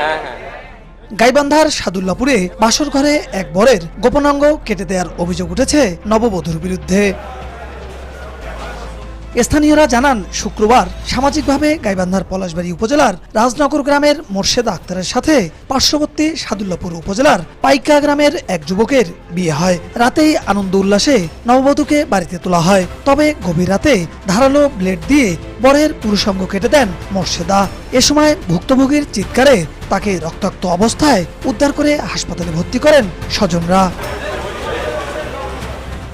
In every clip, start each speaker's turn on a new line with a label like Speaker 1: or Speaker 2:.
Speaker 1: হ্যাঁ হ্যাঁ।
Speaker 2: গাইবান্ধার সাদুল্লাপুরে বাসর ঘরে এক বরের গোপনাঙ্গ কেটে দেওয়ার অভিযোগ উঠেছে নববধূর বিরুদ্ধে। স্থানীয়রা জানান, শুক্রবার সামাজিকভাবে গাইবান্ধার পলাশবাড়ি উপজেলার রাজনগর গ্রামের মোর্শেদা আক্তারের সাথে পার্শ্ববর্তী সাদুল্লাপুর উপজেলার পাইকা গ্রামের এক যুবকের বিয়ে হয়। রাতেই আনন্দ উল্লাসে নববধূকে বাড়িতে তোলা হয়। তবে গভীর রাতে ধারালো ব্লেড দিয়ে বরের পুরুষাঙ্গ কেটে দেন মোর্শেদা। এ সময় ভুক্তভোগীর চিৎকারে তাকে রক্তাক্ত অবস্থায় উদ্ধার করে হাসপাতালে ভর্তি করেন স্বজনরা।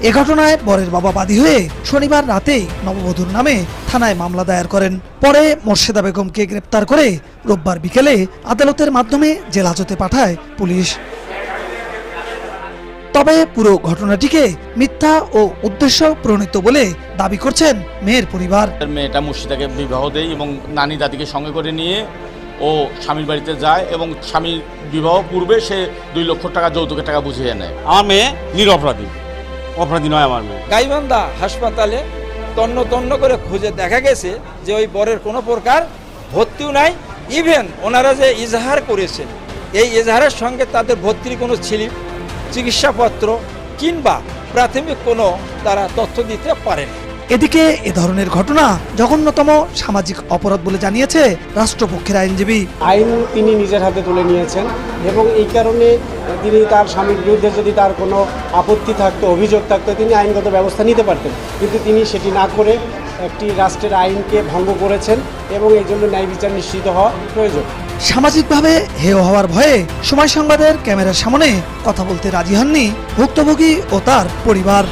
Speaker 2: এ ঘটনায় বরের বাবা বাদী হয়ে শনিবার রাতেই নববধূর নামে থানায় মামলা দায়ের করেন। পরে মোর্শেদা বেগমকে গ্রেপ্তার করে রোববার বিকেলে আদালতের মাধ্যমে জেল হাজতে পাঠায় পুলিশ। তবে পুরো ঘটনাটিকে মিথ্যা ও উদ্দেশ্য প্রণীত বলে দাবি করছেন মেয়ের পরিবার।
Speaker 3: মেয়েটা মুর্শিদাকে বিবাহ দেয় এবং নানি দাদিকে সঙ্গে করে নিয়ে ও স্বামীর বাড়িতে যায় এবং স্বামীর বিবাহ পূর্বে সে দুই লক্ষ টাকা যৌতুকের টাকা বুঝিয়ে নেয়।
Speaker 4: আমার মেয়ে নিরপরাধী অপরাধী নয় আমার মেয়ে।
Speaker 5: গাইবান্ধা হাসপাতালে তন্ন তন্ন করে খুঁজে দেখা গেছে যে ওই বরের কোনো প্রকার ভর্তিও নাই ইভেন ওনারা যে ইজাহার করেছেন, এই ইজাহারের সঙ্গে তাদের ভর্তির কোনো স্লিপ চিকিৎসাপত্র কিংবা প্রাথমিক কোনো তারা তথ্য দিতে পারেন।
Speaker 2: এদিকে এ ধরনের ঘটনা জঘন্যতম সামাজিক অপরাধ বলে জানিয়েছে রাষ্ট্রপক্ষের আইনজীবী।
Speaker 6: আইন তিনি নিজের হাতে তুলে নিয়েছেন এবং এই কারণে তিনি তার স্বামীর বিরুদ্ধে যদি তার কোনো আপত্তি থাকতো অভিযোগ থাকতো তিনি আইনগত ব্যবস্থা নিতে পারতেন। কিন্তু তিনি সেটি না করে একটি রাষ্ট্রের আইনকে ভঙ্গ করেছেন এবং এই জন্য ন্যায় বিচার নিশ্চিত হওয়া প্রয়োজন।
Speaker 2: সামাজিকভাবে হেয় হওয়ার ভয়ে সময় সংবাদের ক্যামেরার সামনে কথা বলতে রাজি হননি ভুক্তভোগী ও তার পরিবার।